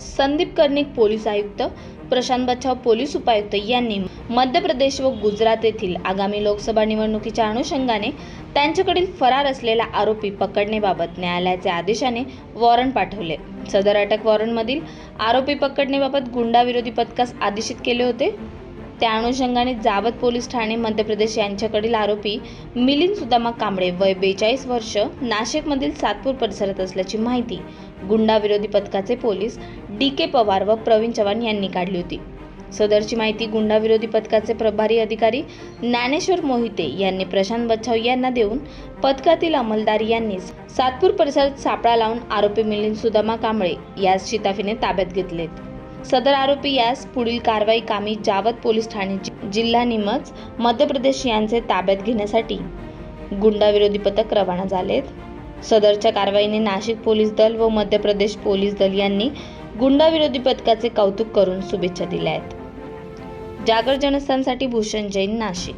Sandeep Karnik police आयुक्त Prashant Bachhav police उपायुक्त यांनी मध्य प्रदेश व गुजरात येथील आगामी लोकसभा निवडणुकीच्या अनुषंगाने त्यांच्याकडील फरार असलेला आरोपी पकडण्याबाबत न्यायालयाच्या आदेशाने वॉरंट पाठवले. सदर अटक वॉरंटमधील आरोपी पकडण्याबाबत गुंडाविरोधी पथकास आदेशित केले होते. त्या अनुषंगाने जावत पोलीस ठाणे मध्य प्रदेश यांच्याकडील आरोपी मिलिंद सुदामा कांबळे वय बेचाळीस वर्ष नाशिकमधील सातपूर परिसरात असल्याची माहिती गुंडाविरोधी पथकाचे पोलीस डी के पवार व प्रवीण चव्हाण यांनी काढली होती. सदरची माहिती गुंडाविरोधी पथकाचे प्रभारी अधिकारी ज्ञानेश्वर मोहिते यांनी प्रशांत बच्छाव यांना देऊन पथकातील अंमलदार यांनी सातपूर परिसरात सापळा लावून आरोपी मिलिंद सुदामा कांबळे यास शिताफीने ताब्यात घेतलेत. सदर आरोपी यास पुढील कारवाई कामी जावत पोलीस ठाणे जिल्हा निमच मध्य प्रदेश यांचे ताब्यात घेण्यासाठी गुंडाविरोधी पथक रवाना झालेत. सदरच्या कारवाईने नाशिक पोलीस दल व मध्य प्रदेश पोलीस दल यांनी गुंडाविरोधी पथकाचे कौतुक करून शुभेच्छा दिल्या आहेत. जागर जनस्थानसाठी भूषण जैन नाशिक.